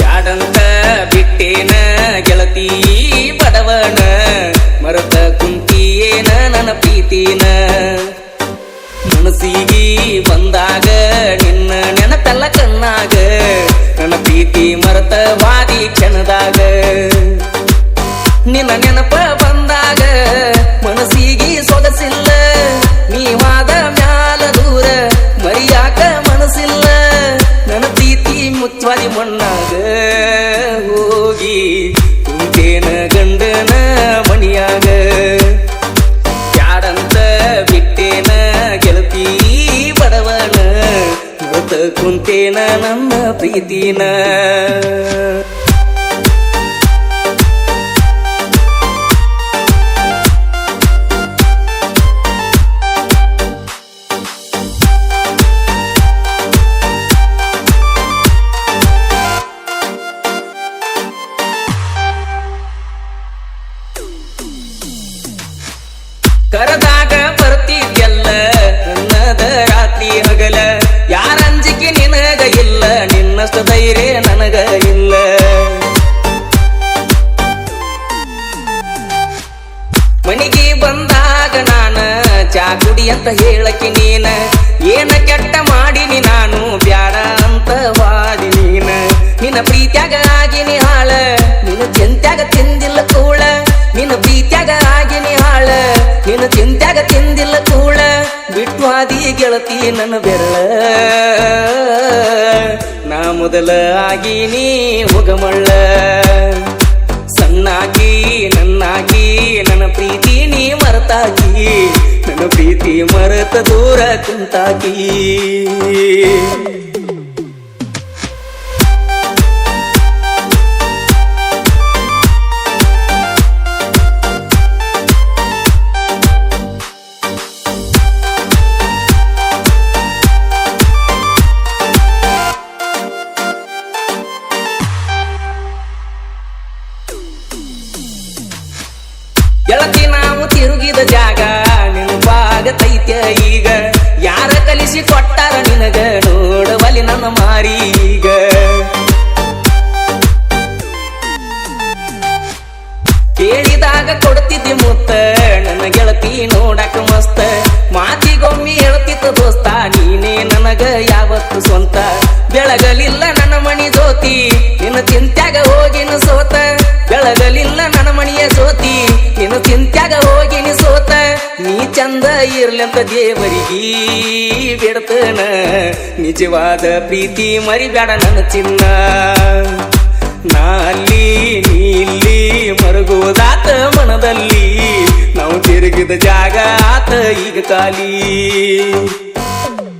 ಯಾಡಂದ ಬಿಟ್ಟೇನ ಗೆಳತಿ ಬಡವನ ಮರತ ಕುಂತಿಯೇನ ನನ್ನ ಪ್ರೀತಿನ? ಮನಸ್ಸಿಗೆ ಬಂದಾಗ ನಿನ್ನ ನೆನಪೆಲ್ಲ ಕಣ್ಣಾಗ, ನನ್ನ ಪ್ರೀತಿ ಮರತ ಬಾರಿ ಕ್ಷಣದಾಗ. ನಿನ್ನ ನೆನಪ ಬಂದಾಗ ಮುಚ್ಚವಾದಿ ಮಣ್ಣಾಗ ಹೋಗಿ ಕುಂತೇನ ಗಂಡನ ಮಣಿಯಾಗ. ಯಾರಂತ ಬಿಟ್ಟೇನ ಗೆಳತಿ ಬಡವನ ಮೃತ ಕುಂತೇನ ನಮ್ಮ ಪ್ರೀತಿನ. ಕರದಾಗ ಬರ್ತಿದ್ಯಲ್ಲ ನನ್ನದ ರಾತ್ರಿ ಹಗಲ. ಯಾರಂಜಿಕೆ ನಿನಗ ಇಲ್ಲ, ನಿನ್ನಷ್ಟು ಧೈರ್ಯ ನನಗ ಇಲ್ಲ. ಮನಿಗೆ ಬಂದಾಗ ನಾನ ಚಾ ಕುಡಿ ಅಂತ ಹೇಳಕ್ಕೆ ನೀನ. ಏನ ಕೆಟ್ಟ ಮಾಡಿನಿ ನಾನು, ಬ್ಯಾಡ ಅಂತ ವಾದಿ ನೀನ. ನಿನ್ನ ಪ್ರೀತ್ಯಾಗ ನಿನ್ನ ಚಿಂತ್ಯಾಗ ತಿಂದಿಲ್ಲ ಕೂಳ ಬಿಟ್ವಾದಿ ಗೆಳತಿ ನನ್ನ ಬೆರಳ. ನಾ ಮೊದಲ ಆಗಿನಿ ಹೋಗಮಳ್ಳ ಸಣ್ಣಾಗಿ, ನನ್ನಾಗಿ, ನನ್ನ ಪ್ರೀತಿ ನೀ ಮರತಾಗಿ ನನ್ನ ಪ್ರೀತಿ ಮರೆತ ದೂರ ಕುಂತಾಗಿ ಗೆಳತಿ ನಾವು ತಿರುಗಿದ ಜಾಗ ನೆನಪಾಗತೈತೆ ಈಗ. ಯಾರ ಕಲಿಸಿ ಕೊಟ್ಟಾರ ನಿನಗ ನೋಡವಲಿ ನನ್ನ ಮಾರಿ ಈಗ. ಕೇಳಿದಾಗ ಕೊಡ್ತಿದ್ದಿ ಮುತ್ತ, ನನ್ನ ಗೆಳತಿ ನೋಡಕ ಮಸ್ತ. ಮಾತಿಗೊಮ್ಮೆ ಹೇಳ್ತಿತ್ತು ದೋಸ್ತ, ನೀನೇ ನನಗ ಯಾವತ್ತು ಸ್ವಂತ. ಬೆಳಗಲಿಲ್ಲ ನನ್ನ ಮಣಿ ಜ್ಯೋತಿ, ನಿನ್ನ ಚಿಂತ್ಯಾಗ ಹೋಗಿನ ಸೋತ. ಬೆಳಗಲಿಲ್ಲ ನೀ ಚಂದ ಇರ್ಲಂತ ದೇವರಿಗೆ ಬಿಡ್ತನ. ನಿಜವಾದ ಪ್ರೀತಿ ಮರಿಬೇಡ ನನ್ನ ಚಿನ್ನ. ನಾ ಅಲ್ಲಿ, ನೀ ಇಲ್ಲಿ ಮರಗುವುದಾತ ಮನದಲ್ಲಿ. ನಾವು ತಿರುಗಿದ ಜಾಗ ಆತ ಈಗ ಖಾಲಿ.